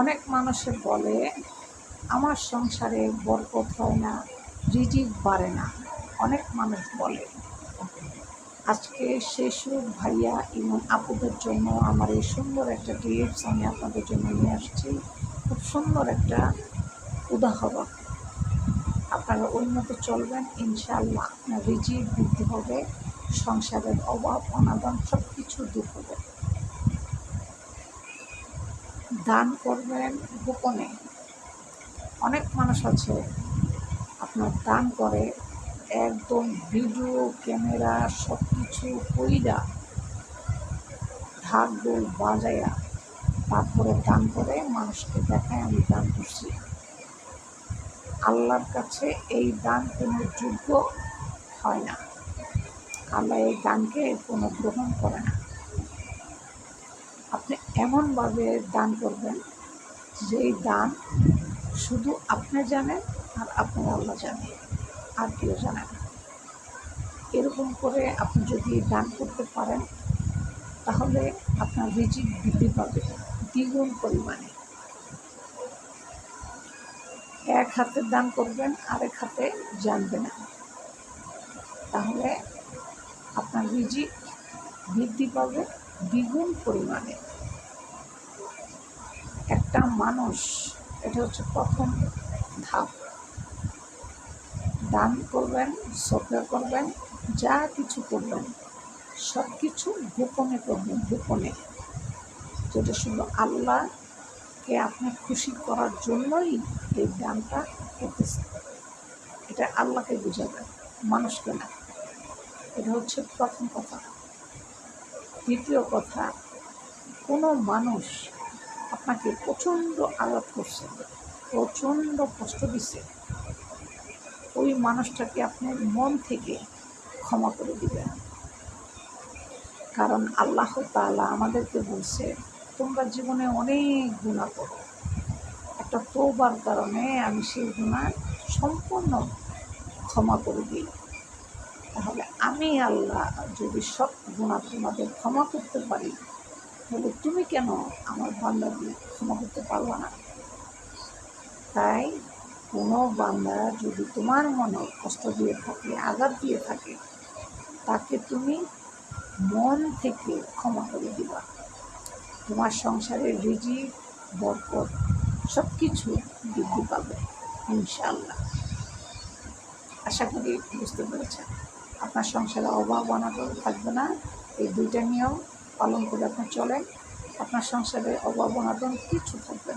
অনেক মানুষে বলে, আমার সংসারে বরকত হয় না, রিজিক বাড়ে না। অনেক মানুষ বলে। আজকে শেষুর ভাইয়া এবং আপুদের জন্য আমার এই সুন্দর একটা টিপস আমি আপনাদের জন্য নিয়ে আসছি। খুব সুন্দর একটা উদাহরণ। আপনারা ওই মতো চলবেন, ইনশাআল্লাহ আপনার রিজিক বৃদ্ধি হবে, সংসারের অভাব, অনাদান সব কিছু দূর হবে। দান করবেন গোপনে। অনেক মানুষ আছে, আপনার দান করে একদম ভিডিও ক্যামেরা সব কিছু কইরা ঢাক ডোল বাজায়া তারপরে দান করে মানুষকে দেখায়, আমি দান করছি। আল্লাহর কাছে এই দান কোনো যোগ্য হয় না। আল্লাহ এই দানকে কোনো গ্রহণ করে না। এমনভাবে দান করবেন যেই দান শুধু আপনি জানেন আর আপনার আল্লাহ জানেন, আর কেউ জানে না। এরকম করে আপনি যদি দান করতে পারেন, তাহলে আপনার রিজিক বৃদ্ধি পাবে দ্বিগুণ পরিমাণে। এক হাতে দান করবেন, আরেক হাতে জানবে না। তাহলে আপনার রিজিক বৃদ্ধি পাবে দ্বিগুণ পরিমাণে। একটা মানুষ, এটা হচ্ছে প্রথম ধাপ। দান করবেন শ্রদ্ধা করবেন, যা কিছু করবেন সব কিছু গোপনে করবেন, গোপনে। যেটা শুধু আল্লাহকে আপনি খুশি করার জন্যই এই দানটা করতেছে এটা আল্লাহকে বোঝাবেন মানুষকে না। এটা হচ্ছে প্রথম কথা। দ্বিতীয় কথা, কোনো মানুষ আপনাকে প্রচণ্ড আঘাত করছে, প্রচণ্ড কষ্ট দিছে ওই মানুষটাকে আপনি মন থেকে ক্ষমা করে দিবেন। কারণ আল্লাহ তাআলা আমাদেরকে বলছে, তোমরা জীবনে অনেক গুণা করো। একটা তৌবার কারণে আমি সেই গুণা সম্পূর্ণ ক্ষমা করে দিই। তাহলে আমি আল্লাহ যদি সব গুণা তোমাদের ক্ষমা করতে পারি তাহলে তুমি কেন আমার বান্দাকে ক্ষমা করতে পারব না? তাই কোনো বান্দা যদি তোমার মনে কষ্ট দিয়ে থাকে, আঘাত দিয়ে থাকে, তাকে তুমি মন থেকে ক্ষমা করে দিবা। তোমার সংসারের রিজি, বরকত সব কিছু বৃদ্ধি পাবে ইনশাল্লাহ আশা করি বুঝতে পেরেছেন। আপনার সংসারে অভাব অনাটন থাকবে না। এই দুইটা নিয়ম পালন করে আপনি চলেন আপনার সংসারে অভাব কিছু থাকবে